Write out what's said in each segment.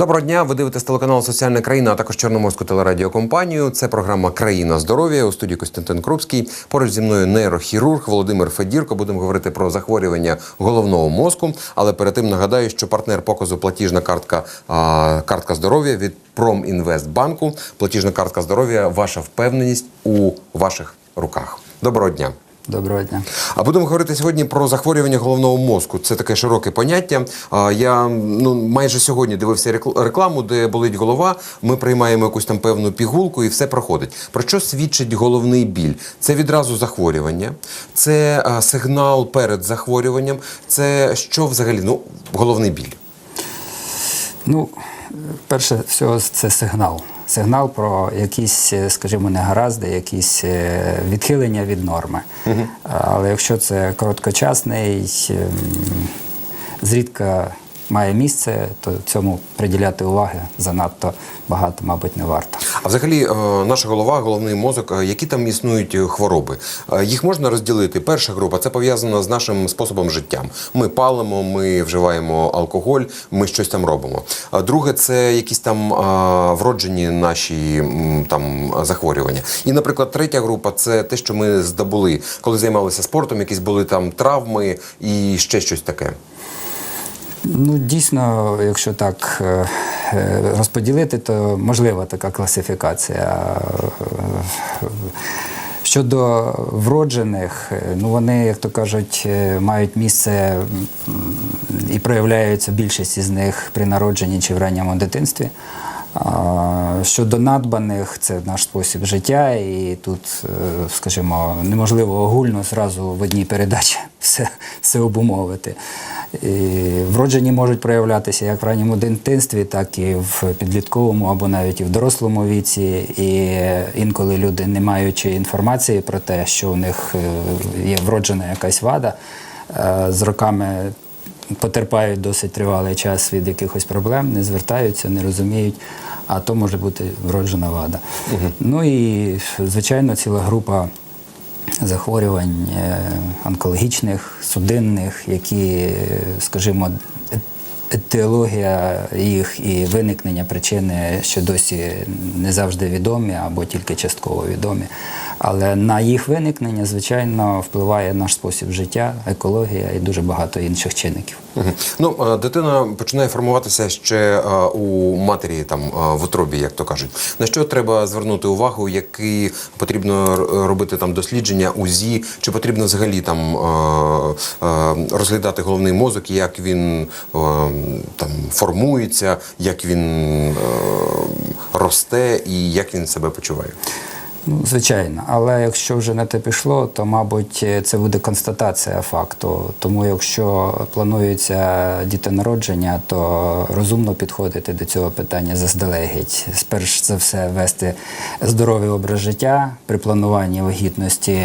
Доброго дня. Ви дивитесь телеканал Соціальна країна, а також Чорноморську телерадіокомпанію. Це програма Країна здоров'я у студії Костянтин Крупський. Поруч зі мною нейрохірург Володимир Федірко. Будемо говорити про захворювання головного мозку. Але перед тим нагадаю, що партнер показу платіжна картка а, картка здоров'я від Промінвестбанку. Платіжна картка здоров'я. Ваша впевненість у ваших руках. Доброго дня. Доброго дня. А будемо говорити сьогодні про захворювання головного мозку. Це таке широке поняття. Я ну майже сьогодні дивився рекламу, де болить голова. Ми приймаємо якусь там певну пігулку і все проходить. Про що свідчить головний біль? Це відразу захворювання, це сигнал перед захворюванням. Це що взагалі? Ну, головний біль. Ну, перше всього, це сигнал. Сигнал про якісь, е, скажімо, негаразди, якісь е, відхилення від норми. Але якщо це короткочасний, ем, зрідка має місце, то цьому приділяти уваги занадто багато, мабуть, не варто. А взагалі, е, наша голова, головний мозок, е, які там існують е, хвороби? Їх можна розділити. Перша група це пов'язано з нашим способом життя. Ми палимо, ми вживаємо алкоголь, ми щось там робимо. Друге, це якісь там вроджені наші там захворювання. І, наприклад, третя група це те, що ми здобули, коли займалися спортом, якісь були там травми і ще щось таке. Ну, дійсно, якщо так е, е, розподілити, то можлива така класифікація. Щодо вроджених, е, ну вони, як то кажуть, мають місце і проявляються більшість із них при народженні чи в ранньому дитинстві. Щодо надбаних, це наш спосіб життя, і тут, скажімо, неможливо огульно зразу в одній передачі все, все обумовити. Вроджені можуть проявлятися як в ранньому дитинстві, так і в підлітковому або навіть і в дорослому віці. І інколи люди, не маючи інформації про те, що у них е, є вроджена якась вада, е, з роками потерпають досить тривалий час від якихось проблем, не звертаються, не розуміють, а то може бути вроджена вада. Ну і звичайно, ціла група захворювань е, онкологічних, судинних, які, скажімо, етіологія їх і виникнення причини ще досі не завжди відомі або тільки частково відомі. Але на їх виникнення, звичайно, впливає наш спосіб життя, екологія і дуже багато інших чинників. Ну, е, дитина починає формуватися ще е, у матері там е, в утробі, як то кажуть. На що треба звернути увагу, які потрібно робити там дослідження, УЗІ, чи потрібно взагалі там розглядати головний мозок, як він там формується, як він росте і як він себе почуває. Ну, звичайно, але якщо вже на те пішло, то мабуть це буде констатація факту. Тому якщо планується дітонародження, то розумно підходити до цього питання заздалегідь. Сперш за все вести здоровий образ життя при плануванні вагітності,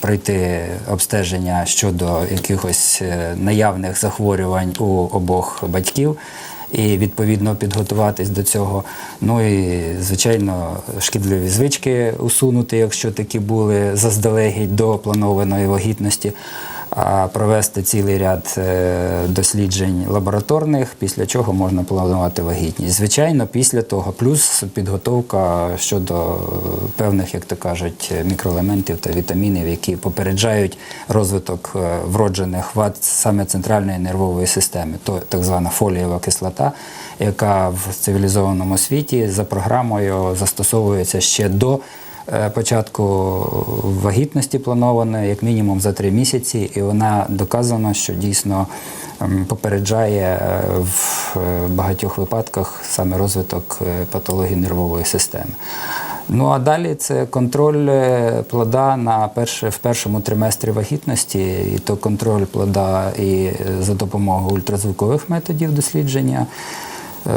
пройти обстеження щодо якихось е, наявних захворювань у обох батьків і відповідно підготуватись до цього. Ну і звичайно, шкідливі звички усунути, якщо такі були заздалегідь до планованої вагітності. Провести цілий ряд е, досліджень лабораторних, після чого можна планувати вагітність. Звичайно, після того, плюс підготовка щодо певних, як то кажуть, мікроелементів та вітамінів, які попереджають розвиток е, вроджених вад саме центральної нервової системи, то так звана фолієва кислота, яка в цивілізованому світі за програмою застосовується ще до. Е, Початку вагітності планованої, як мінімум за три місяці, і вона доказано, що дійсно ем, попереджає е, в е, багатьох випадках саме розвиток патології нервової системи. Ну а далі це контроль плода на перше, в першому триместрі вагітності, і то контроль плода і за допомогою ультразвукових методів дослідження. Е,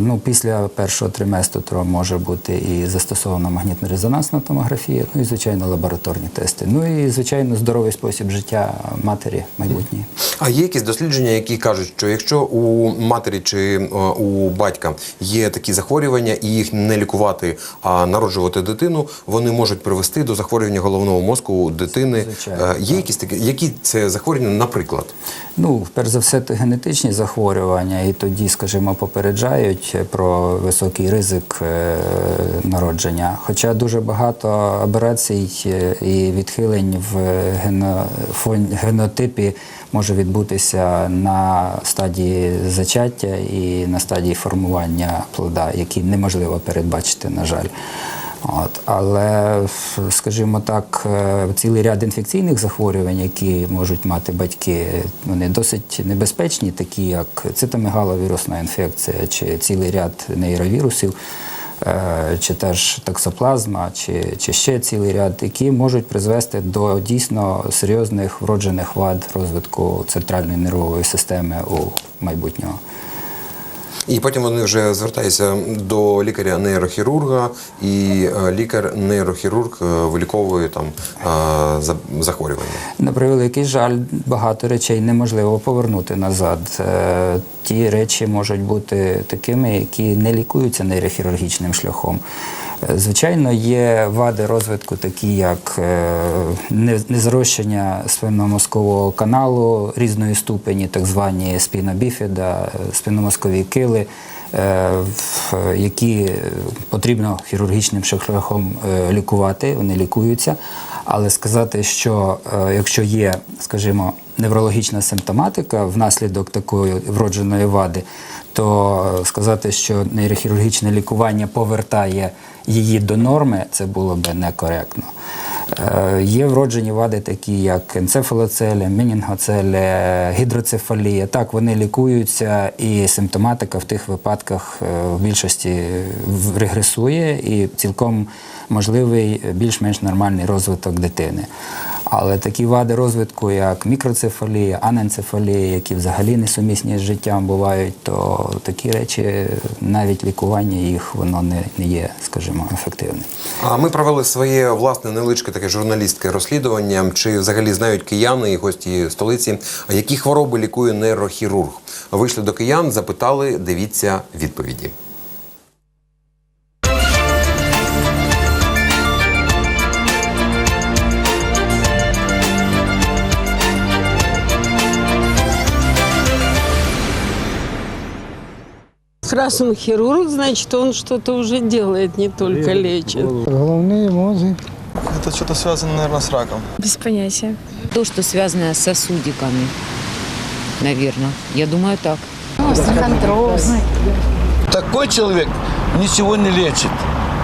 Ну, після першого триместру може бути і застосована магнітно-резонансна томографія, ну і звичайно лабораторні тести. Ну і звичайно здоровий спосіб життя матері майбутньої. А є якісь дослідження, які кажуть, що якщо у матері чи е, у батька є такі захворювання, і їх не лікувати, а народжувати дитину, вони можуть привести до захворювання головного мозку у дитини. Звичайно, Е, Є якісь такі, які це захворювання, наприклад? Ну, перш за все, це генетичні захворювання, і тоді, скажімо, попередження попереджають про високий ризик е, народження. Хоча дуже багато аберацій е, і відхилень в гено, генотипі може відбутися на стадії зачаття і на стадії формування плода, які неможливо передбачити, на жаль. От, але, скажімо так, е, цілий ряд інфекційних захворювань, які можуть мати батьки, вони досить небезпечні, такі як цитомегаловірусна інфекція чи цілий ряд нейровірусів, е, чи теж таксоплазма, чи, чи ще цілий ряд, які можуть призвести до дійсно серйозних вроджених вад розвитку центральної нервової системи у майбутнього. І потім вони вже звертаються до лікаря-нейрохірурга, і е, лікар-нейрохірург е, виліковує там е, захворювання. На превеликий жаль, багато речей неможливо повернути назад. Ті речі можуть бути такими, які не лікуються нейрохірургічним шляхом. Звичайно, є вади розвитку, такі як е, не- незарощення спинномозкового каналу різної ступені, так звані спінобіфіда, спинномозкові кили, е, які потрібно хірургічним шляхом е, лікувати, вони лікуються. Але сказати, що якщо є, скажімо, неврологічна симптоматика внаслідок такої вродженої вади, то е, сказати, що нейрохірургічне лікування повертає її до норми, це було би некоректно. Е, Є вроджені вади, такі як енцефалоцеле, менінгоцеле, гідроцефалія. Так, вони лікуються, і симптоматика в тих випадках е, в більшості регресує і цілком можливий більш-менш нормальний розвиток дитини. Але такі вади розвитку, як мікроцефалія, аненцефалія, які взагалі несумісні з життям бувають, то такі речі, навіть лікування їх, воно не, не є, скажімо, ефективним. А ми провели своє власне невеличке таке журналістське розслідування. Чи взагалі знають кияни і гості столиці, які хвороби лікує нейрохірург? Вийшли до киян, запитали, дивіться відповіді. Раз он хирург, значит, он что-то уже делает, не только лечит. Головные мозги. Это что-то связано, наверное, с раком. Без понятия. То, что связано с сосудиками, наверное. Я думаю, так. Такой человек ничего не лечит.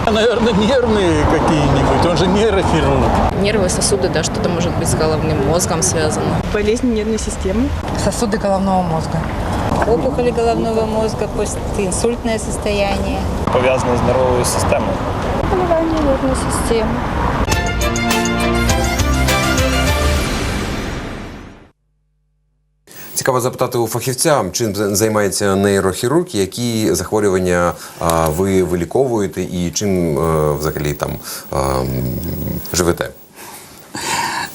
Наверное, нервные какие-нибудь. Он же нейрохирург. Нервы, сосуды, да, что-то может быть с головным мозгом связано. Болезнь нервной системы. Сосуды головного мозга. Опухоли головного мозга, постинсультное состояние. Пов'язано з нервовою системою. Заболевание нервной системы. Цікаво запитати у фахівця, чим займається нейрохірург, які захворювання а, ви виліковуєте і чим е, взагалі там а, живете.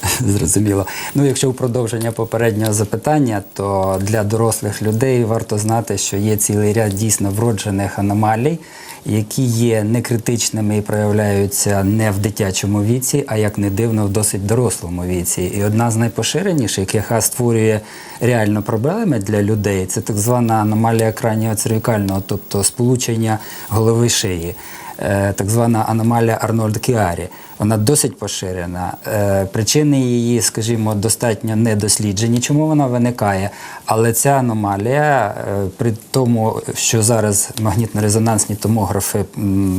Зрозуміло. Ну, якщо в продовження попереднього запитання, то для дорослих людей варто знати, що є цілий ряд дійсно вроджених аномалій, які є некритичними і проявляються не в дитячому віці, а як не дивно, в досить дорослому віці. І одна з найпоширеніших, яка створює реально проблеми для людей, це так звана аномалія краніоцервікального, тобто сполучення голови шиї. Е, так звана аномалія Арнольд Кіарі. Вона досить поширена. Е, Причини її, скажімо, достатньо недосліджені, чому вона виникає. Але ця аномалія, е, при тому, що зараз магнітно-резонансні томографи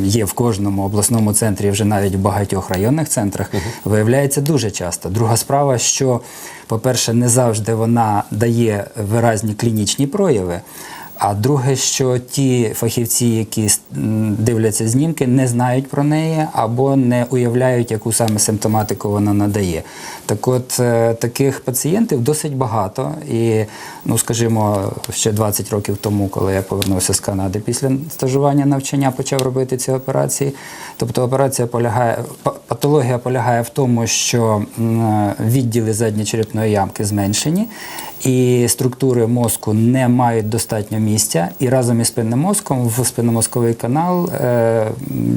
є в кожному обласному центрі, вже навіть в багатьох районних центрах, виявляється дуже часто. Друга справа, що, по-перше, не завжди вона дає виразні клінічні прояви. А друге, що ті фахівці, які дивляться знімки, не знають про неї або не уявляють, яку саме симптоматику вона надає. Так от е, таких пацієнтів досить багато. І, ну скажімо, ще 20 років тому, коли я повернувся з Канади після стажування навчання, почав робити ці операції. Тобто операція полягає, патологія полягає в тому, що м, відділи задньочерепної ямки зменшені, і структури мозку не мають достатньо місця, і разом із спинним мозком в спинномозковий канал е,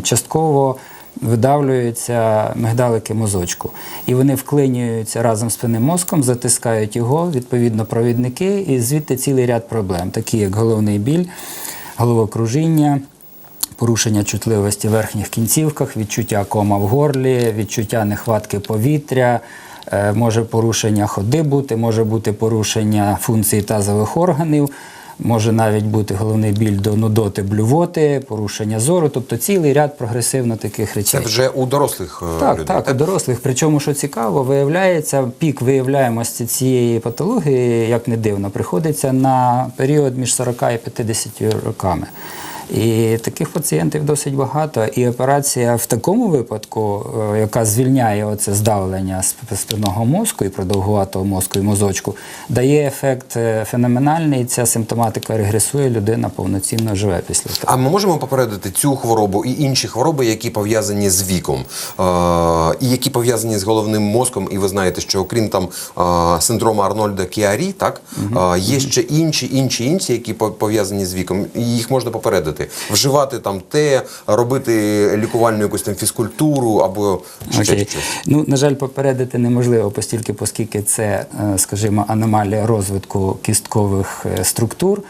частково видавлюються мигдалики мозочку. І вони вклинюються разом з спинним мозком, затискають його, відповідно, провідники, і звідти цілий ряд проблем, такі як головний біль. головокружіння, порушення чутливості в верхніх кінцівках, відчуття кома в горлі, відчуття нехватки повітря, може порушення ходи бути, може бути порушення функції тазових органів. Може навіть бути головний біль до нудоти, блювоти, порушення зору, тобто цілий ряд прогресивно таких речей. Це вже у дорослих е, Так, людей. так, у дорослих. Причому, що цікаво, виявляється, пік виявляємості цієї патології, як не дивно, приходиться на період між 40 і 50 роками. І таких пацієнтів досить багато. І операція в такому випадку, е, яка звільняє оце здавлення сп- спинного мозку і продовгуватого мозку і мозочку, дає ефект е, феноменальний. Ця симптоматика регресує, людина повноцінно живе після того. А ми можемо попередити цю хворобу і інші хвороби, які пов'язані з віком, е, і які пов'язані з головним мозком. І ви знаєте, що окрім там синдрому Арнольда Кіарі, так є ще інші, інші, інші, які по- пов'язані з віком. І їх можна попередити. Вживати там те, робити лікувальну якусь там фізкультуру або ще щось. Ну, на жаль, попередити неможливо, постільки, оскільки це, е, скажімо, аномалія розвитку кісткових е, структур,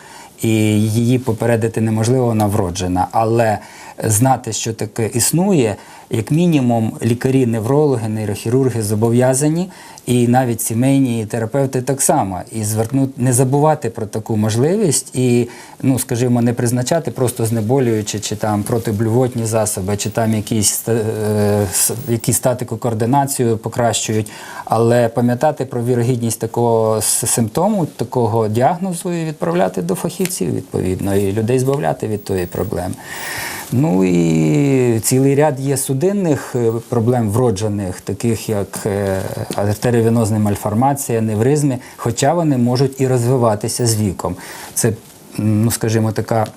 і її попередити неможливо, вона вроджена. Але знати, що таке існує, як мінімум, лікарі, неврологи, нейрохірурги зобов'язані, і навіть сімейні терапевти так само. І звернути, не забувати про таку можливість і, ну, скажімо, не призначати просто знеболюючи чи там протиблювотні засоби, чи там якісь, е, якісь статику координацію покращують, але пам'ятати про вірогідність такого симптому, такого діагнозу і відправляти до фахівців відповідно, і людей збавляти від тої проблеми. Ну і цілий ряд є судинних е, проблем вроджених, таких як е, артеріовенозна мальформація, невризми, хоча вони можуть і розвиватися з віком. Це, ну скажімо, така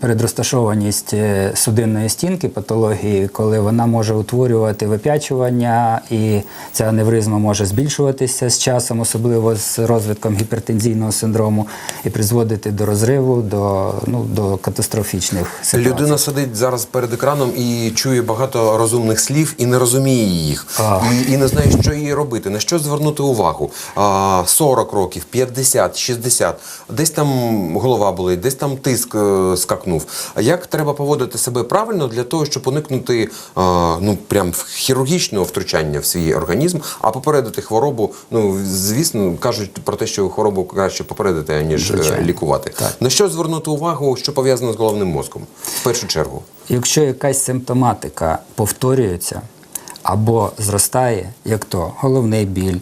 передрозташованість е, судинної стінки патології, коли вона може утворювати вип'ячування, і ця аневризма може збільшуватися з часом, особливо з розвитком гіпертензійного синдрому, і призводити до розриву, до, ну, до катастрофічних ситуацій. Людина сидить зараз перед екраном і чує багато розумних слів і не розуміє їх, А. і, і не знає, що їй робити, на що звернути увагу. А, 40 років, 50, 60, десь там голова болить, десь там тиск е, скакнув. А як треба поводити себе правильно для того, щоб уникнути ну прям хірургічного втручання в свій організм, а попередити хворобу? Ну звісно, кажуть про те, що хворобу краще попередити, аніж е, Звичайно. лікувати. На що звернути увагу, що пов'язано з головним мозком? В першу чергу. Якщо якась симптоматика повторюється або зростає, як то головний біль,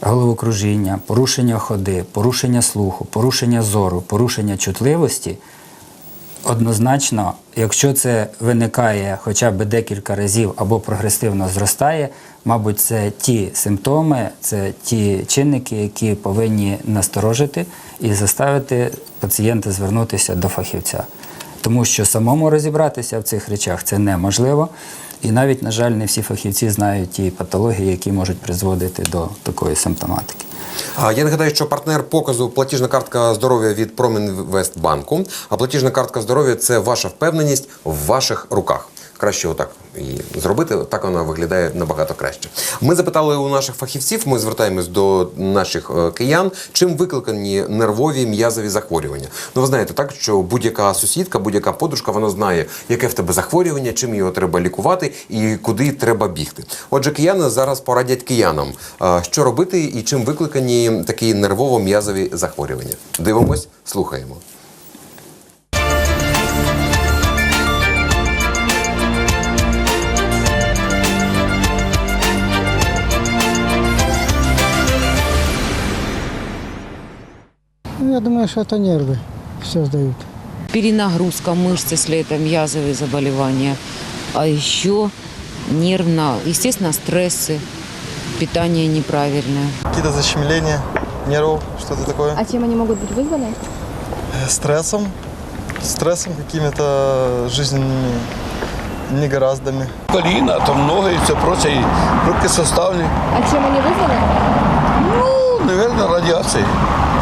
головокружіння, порушення ходи, порушення слуху, порушення зору, порушення чутливості, однозначно, якщо це виникає хоча б декілька разів або прогресивно зростає, мабуть, це ті симптоми, це ті чинники, які повинні насторожити і заставити пацієнта звернутися до фахівця. Тому що самому розібратися в цих речах це неможливо. І навіть, на жаль, не всі фахівці знають ті патології, які можуть призводити до такої симптоматики. Я нагадаю, що партнер показу платіжна картка здоров'я від Промінвестбанку. А платіжна картка здоров'я це ваша впевненість в ваших руках. Краще отак її зробити, так вона виглядає набагато краще. Ми запитали у наших фахівців, ми звертаємось до наших е, киян, чим викликані нервові м'язові захворювання. Ну, ви знаєте, так що будь-яка сусідка, будь-яка подружка, вона знає, яке в тебе захворювання, чим його треба лікувати і куди треба бігти. Отже, кияни зараз порадять киянам, е, що робити і чим викликані такі нервово-м'язові захворювання. Дивимось, слухаємо. Ну, я думаю, что это нервы все сдают. Перенагрузка мышц, если это мязовые заболевания. А еще нервно, естественно, стрессы, питание неправильное. Какие-то защемления нервов, что-то такое. А чем они могут быть вызваны? Э, Стрессом, стрессом какими-то жизненными негораздами. Коліна, там ноги, і все проче, і руки составні. А чем они вызваны? Ну, наверное,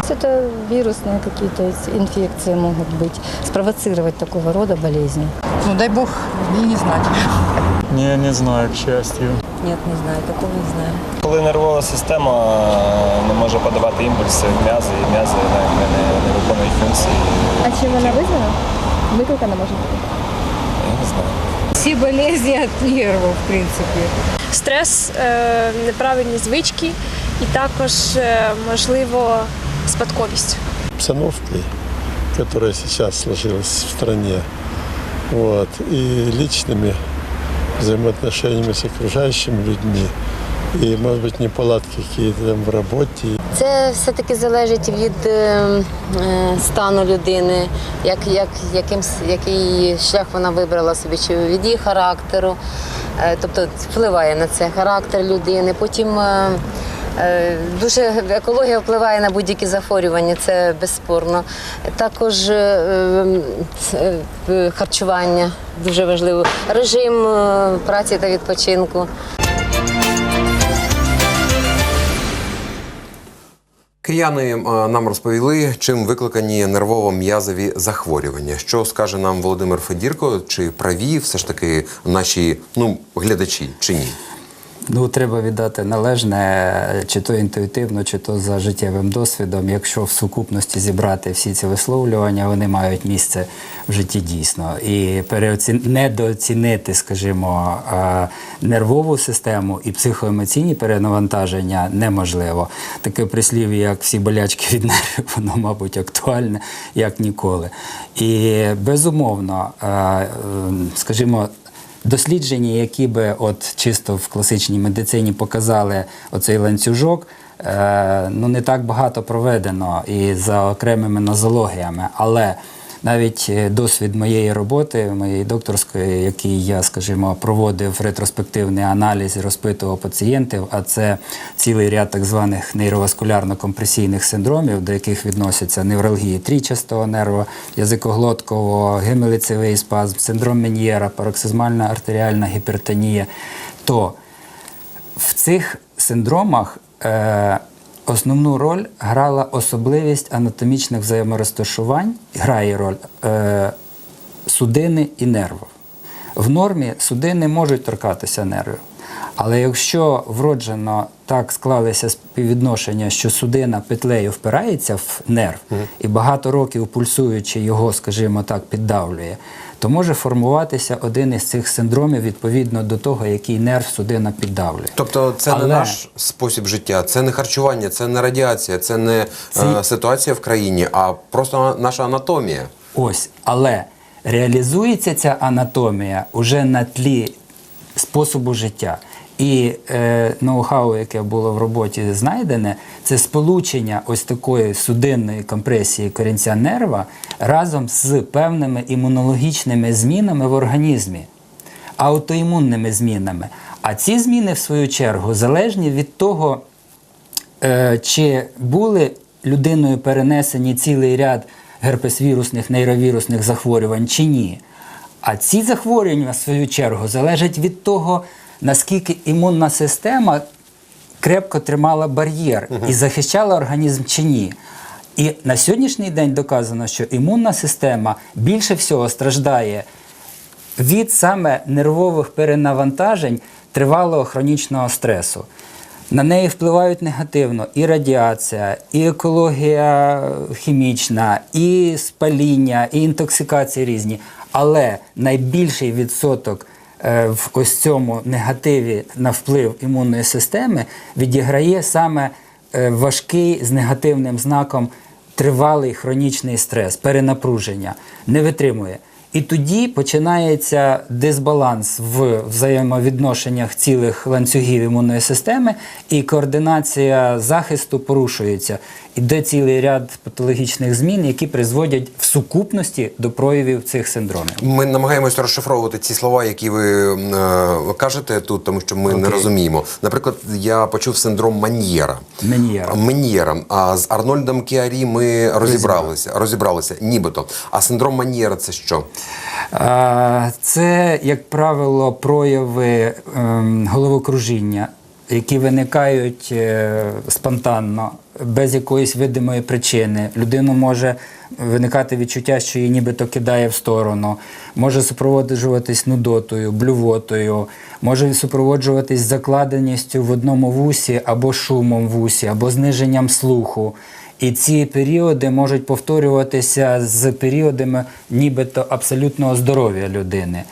радіації. Это вирусные какие-то инфекции могут быть, спровоцировать такого рода болезни. Ну, дай бог, и не знать. Не, не знаю, к счастью. нет, не знаю, такого не знаю. Коли нервова система е, не може подавати імпульси в м'язи, і м'язи не, не, не виконують функції, А чим вона визнана? Викликана може бути? я не знаю. Все болезни от нервов, в принципе. Стрес, е, неправильні звички і також, е, можливо, спадковість. Обстановкой, которая сейчас сложилась в стране, вот, и личными взаимоотношениями с окружающими людьми, и, может быть, неполадки какие-то там в работе, Це все-таки залежить від е, е, стану людини, як, як, яким, який шлях вона вибрала собі, чи від її характеру. Е, тобто впливає на це характер людини. Потім е, дуже екологія впливає на будь-які захворювання, це безспорно. Також е, е, е, харчування дуже важливо, режим е, праці та відпочинку. Кияни е, нам розповіли, чим викликані нервово-м'язові захворювання. Що скаже нам Володимир Федірко? Чи праві все ж таки наші ну глядачі чи ні? Ну, треба віддати належне, чи то інтуїтивно, чи то за життєвим досвідом. Якщо в сукупності зібрати всі ці висловлювання, вони мають місце в житті дійсно. І переоці... недооцінити, скажімо, е, нервову систему і психоемоційні перенавантаження неможливо. Таке прислів'я, як всі болячки від нервів, воно, мабуть, актуальне як ніколи. І безумовно, е, скажімо, Дослідження, які би от чисто в класичній медицині показали оцей ланцюжок, е, ну не так багато проведено і за окремими нозологіями, але навіть е, досвід моєї роботи, моєї докторської, який я, скажімо, проводив ретроспективний аналіз і розпитував пацієнтів, а це цілий ряд так званих нейроваскулярно-компресійних синдромів, до яких відносяться невралгія трічастого нерва, язикоглоткового, гемелицевий спазм, синдром Мен'єра, пароксизмальна артеріальна гіпертонія, то в цих синдромах е, основну роль грала особливість анатомічних взаєморозташувань, грає роль е, судини і нервів. В нормі судини можуть торкатися нервів. Але якщо вроджено так склалися співвідношення, що судина петлею впирається в нерв і багато років пульсуючи його, скажімо так, піддавлює, то може формуватися один із цих синдромів відповідно до того, який нерв судина піддавлює. Тобто, це Але- не наш спосіб життя, це не харчування, це не радіація, це не Це- е, ситуація в країні, а просто наша анатомія. Ось, але реалізується ця анатомія уже на тлі способу життя. І е, ноу-хау, яке було в роботі знайдене, це сполучення ось такої судинної компресії корінця нерва разом з певними імунологічними змінами в організмі, аутоімунними змінами. А ці зміни, в свою чергу, залежні від того, е, чи були людиною перенесені цілий ряд герпесвірусних, нейровірусних захворювань чи ні. А ці захворювання, в свою чергу, залежать від того, наскільки імунна система крепко тримала бар'єр і захищала організм чи ні. І на сьогоднішній день доказано, що імунна система більше всього страждає від саме нервових перенавантажень тривалого хронічного стресу. На неї впливають негативно і радіація, і екологія хімічна, і спаління, і інтоксикації різні. Але найбільший відсоток в ось цьому негативі на вплив імунної системи відіграє саме е, важкий з негативним знаком тривалий хронічний стрес, перенапруження, не витримує. І тоді починається дисбаланс в взаємовідношеннях цілих ланцюгів імунної системи, і координація захисту порушується. Іде цілий ряд патологічних змін, які призводять в сукупності до проявів цих синдромів. Ми намагаємося розшифровувати ці слова, які ви е, кажете тут, тому що ми не розуміємо. Наприклад, я почув синдром Маньєра. Мен'єра. Мен'єра. А з Арнольдом Кіарі ми розібралися, розібралися, нібито. А синдром Маньєра це що? Це, як правило, прояви ем, головокружіння, які виникають е, спонтанно без якоїсь видимої причини. Людину може виникати відчуття, що її нібито кидає в сторону, може супроводжуватись нудотою, блювотою, може супроводжуватись закладеністю в одному вусі або шумом в вусі, або зниженням слуху. І ці періоди можуть повторюватися з періодами нібито абсолютного здоров'я людини.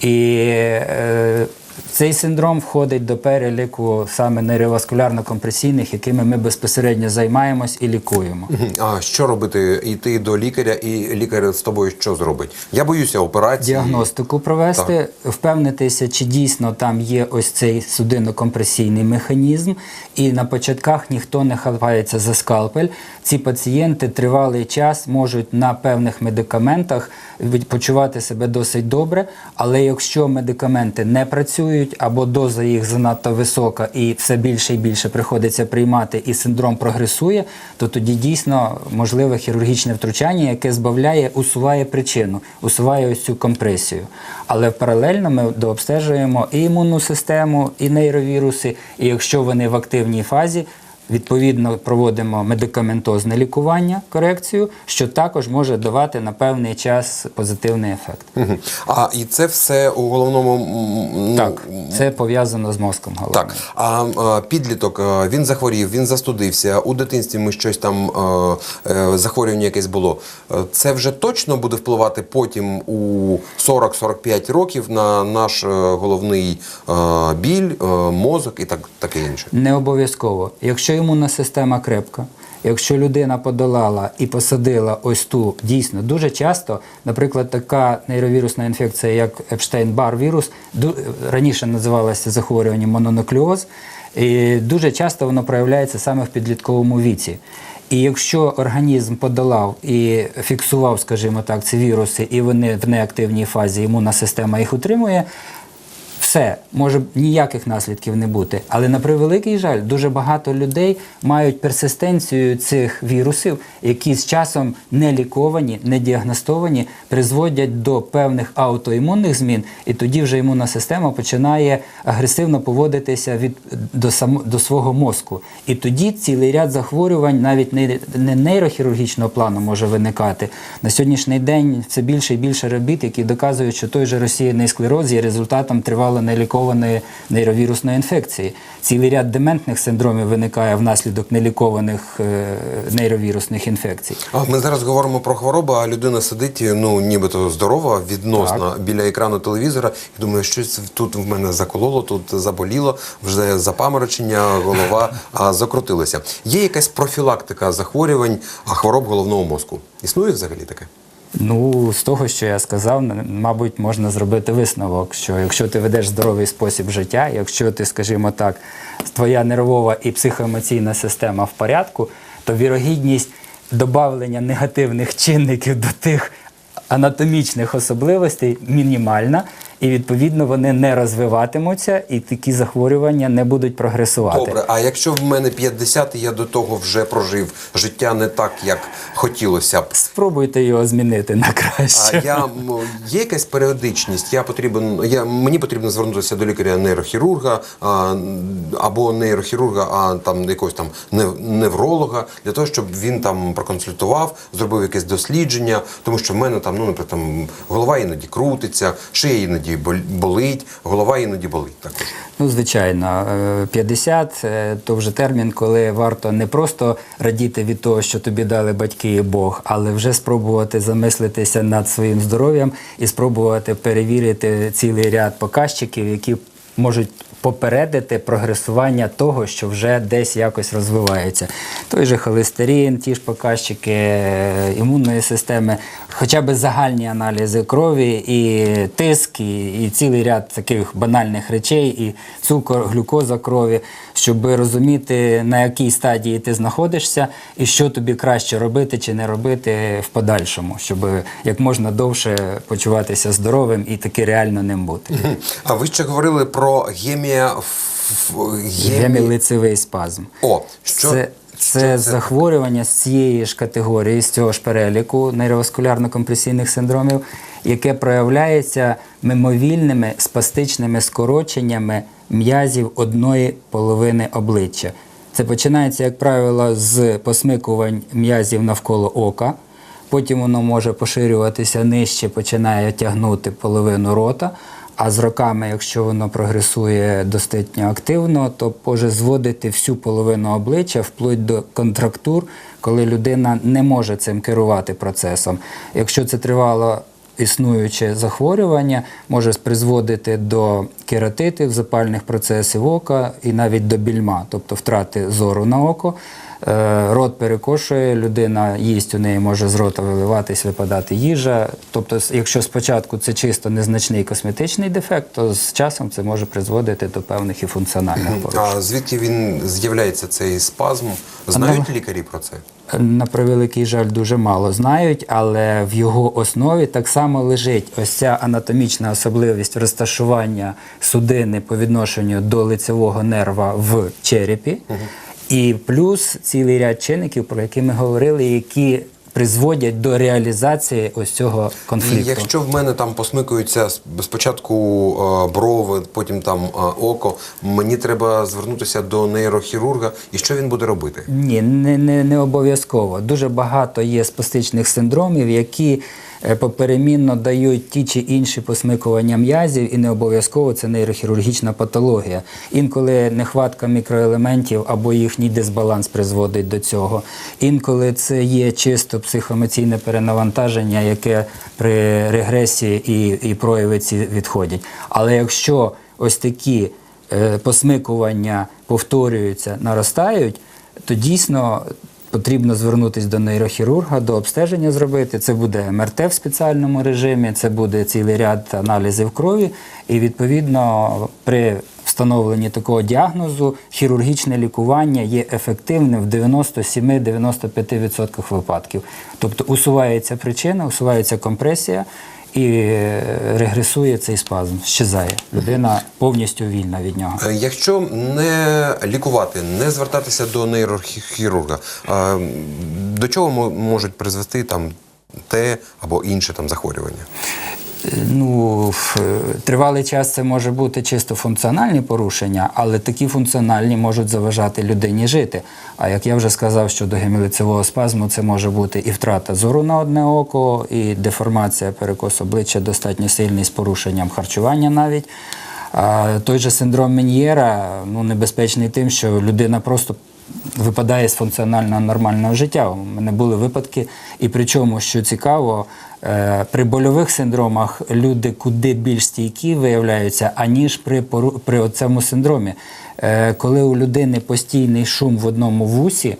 І е, цей синдром входить до переліку саме нейроваскулярно-компресійних, якими ми безпосередньо займаємось і лікуємо. А що робити? Йти до лікаря, і лікар з тобою що зробить? Я боюся операції. Діагностику провести, впевнитися, чи дійсно там є ось цей судинно-компресійний механізм, і на початках ніхто не хапається за скальпель. Ці пацієнти тривалий час можуть на певних медикаментах почувати себе досить добре, але якщо медикаменти не працюють або доза їх занадто висока і все більше і більше приходиться приймати, і синдром прогресує, то тоді дійсно можливе хірургічне втручання, яке збавляє, усуває причину, усуває ось цю компресію. Але паралельно ми дообстежуємо і імунну систему, і нейровіруси, і якщо вони в активній фазі. Відповідно, проводимо медикаментозне лікування, корекцію, що також може давати на певний час позитивний ефект. Мгм. А і це все у головному ну, Так, це пов'язано з мозком головним. Так, а, а підліток е, він захворів, він застудився. У дитинстві ми щось там е, е, захворювання якесь було. Це вже точно буде впливати потім у 40-45 років на наш головний біль, мозок і так таке інше. Не обов'язково. Якщо імунна система крепка, якщо людина подолала і посадила ось ту дійсно дуже часто, наприклад, така нейровірусна інфекція, як Епштейн-Бар вірус, раніше називалася захворюванням мононуклеоз, і дуже часто воно проявляється саме в підлітковому віці. І якщо організм подолав і фіксував, скажімо так, ці віруси, і вони в неактивній фазі, імунна система їх утримує, все, може ніяких наслідків не бути. Але на превеликий жаль, дуже багато людей мають персистенцію цих вірусів, які з часом не ліковані, не діагностовані, призводять до певних аутоімунних змін, і тоді вже імунна система починає агресивно поводитися від до само, до свого мозку. І тоді цілий ряд захворювань, навіть не, не нейрохірургічного плану, може виникати. На сьогоднішній день це більше і більше робіт, які доказують, що той же розсіяний склероз є результатом тривало нелікованої нейровірусної інфекції. Цілий ряд дементних синдромів виникає внаслідок нелікованих е, нейровірусних інфекцій. А ми зараз говоримо про хворобу, а людина сидить, ну нібито здорова, відносно біля екрану телевізора, і думає, щось тут в мене закололо, тут заболіло, вже запаморочення, голова закрутилася. Є якась профілактика захворювань, а хвороб головного мозку? Існує взагалі таке? Ну, з того, що я сказав, мабуть, можна зробити висновок, що якщо ти ведеш здоровий спосіб життя, якщо ти, скажімо так, твоя нервова і психоемоційна система в порядку, то вірогідність добавлення негативних чинників до тих анатомічних особливостей мінімальна, і відповідно вони не розвиватимуться, і такі захворювання не будуть прогресувати. Добре, а якщо в мене 50, і я до того вже прожив життя не так, як хотілося б. Спробуйте його змінити на краще. А я є якась періодичність. Я потрібен, я мені потрібно звернутися до лікаря нейрохірурга а, або нейрохірурга, а там якогось там невролога, для того, щоб він там проконсультував, зробив якесь дослідження, тому що в мене там, ну наприклад, там голова іноді крутиться, шия іноді бол- болить, голова іноді болить також. Ну, звичайно, е, 50 е, то вже термін, коли варто не просто радіти від того, що тобі дали батьки і Бог, але вже спробувати замислитися над своїм здоров'ям і спробувати перевірити цілий ряд показчиків, які можуть попередити прогресування того, що вже десь якось розвивається. Той же холестерин, ті ж показчики е, імунної системи, хоча б загальні аналізи крові, і тиск, і, і цілий ряд таких банальних речей, і цукор, глюкоза крові, щоб розуміти, на якій стадії ти знаходишся, і що тобі краще робити чи не робити в подальшому, щоб як можна довше почуватися здоровим і таки реально ним бути. А ви ще говорили про гемія... гемі- Гемілицевий спазм. О, що Це, це захворювання з цієї ж категорії, з цього ж переліку нейроваскулярно-компресійних синдромів, яке проявляється мимовільними спастичними скороченнями м'язів одної половини обличчя. Це починається, як правило, з посмикувань м'язів навколо ока. Потім воно може поширюватися нижче, починає тягнути половину рота. А з роками, якщо воно прогресує достатньо активно, то може зводити всю половину обличчя вплоть до контрактур, коли людина не може цим керувати процесом. Якщо це тривало існуюче захворювання, може призводити до кератитів, запальних процесів ока і навіть до більма, тобто втрати зору на око. Е, Рот перекошує, людина їсть, у неї може з рота виливатись, випадати їжа. Тобто, якщо спочатку це чисто незначний косметичний дефект, то з часом це може призводити до певних і функціональних порушень. А звідки він з'являється цей спазм? Знають лікарі про це? На превеликий жаль, дуже мало знають, але в його основі так само лежить ось ця анатомічна особливість розташування судини по відношенню до лицевого нерва в черепі, і плюс цілий ряд чинників, про які ми говорили, які призводять до реалізації ось цього І конфлікту. якщо в мене там посмикуються спочатку е, брови, потім там е, око, мені треба звернутися до нейрохірурга. І що він буде робити? Ні, не, не, не обов'язково. Дуже багато є спастичних синдромів, які поперемінно дають ті чи інші посмикування м'язів, і не обов'язково це нейрохірургічна патологія. Інколи нехватка мікроелементів або їхній дисбаланс призводить до цього. Інколи це є чисто психоемоційне перенавантаження, яке при регресії і, і прояви ці відходять. Але якщо ось такі е, посмикування повторюються, наростають, то дійсно потрібно звернутися до нейрохірурга, до обстеження зробити. Це буде МРТ в спеціальному режимі, це буде цілий ряд аналізів крові, і відповідно при встановленні такого діагнозу хірургічне лікування є ефективним в 97-95% випадків. Тобто усувається причина, усувається компресія. І регресує цей спазм, щезає. Людина повністю вільна від нього. Е, Якщо не лікувати, не звертатися до нейрохірурга, е, до чого мо- можуть призвести там те або інше там захворювання? Ну, тривалий час це може бути чисто функціональні порушення, але такі функціональні можуть заважати людині жити. А як я вже сказав, щодо геміліцевого спазму, це може бути і втрата зору на одне око, і деформація перекос обличчя достатньо сильний з порушенням харчування навіть. А той же синдром Мен'єра ну, небезпечний тим, що людина просто випадає з функціонального нормального життя. У мене були випадки, і причому, що цікаво, е, при больових синдромах люди куди більш стійкі виявляються, аніж при, при цьому синдромі. Е, Коли у людини постійний шум в одному вусі,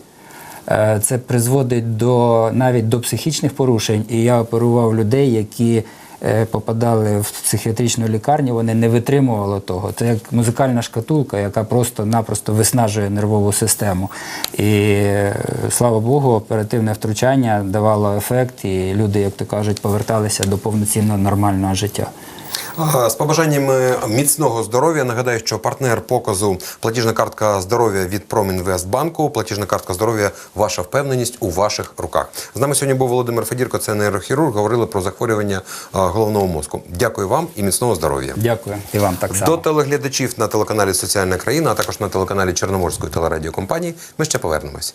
Е, Це призводить до навіть до психічних порушень. І я оперував людей, які е, попадали в психіатричну лікарню, вони не витримували того. Це як музикальна шкатулка, яка просто-напросто виснажує нервову систему. І е, слава Богу, оперативне втручання давало ефект, і люди, як то кажуть, поверталися до повноцінного нормального життя. З побажаннями міцного здоров'я нагадаю, що партнер показу платіжна картка здоров'я від Промінвестбанку. Платіжна картка здоров'я ваша впевненість у ваших руках. З нами сьогодні був Володимир Федірко, це нейрохірург. Говорили про захворювання головного мозку. Дякую вам і міцного здоров'я. Дякую і вам так само. До телеглядачів на телеканалі Соціальна країна, а також на телеканалі Чорноморської телерадіокомпанії. Ми ще повернемось.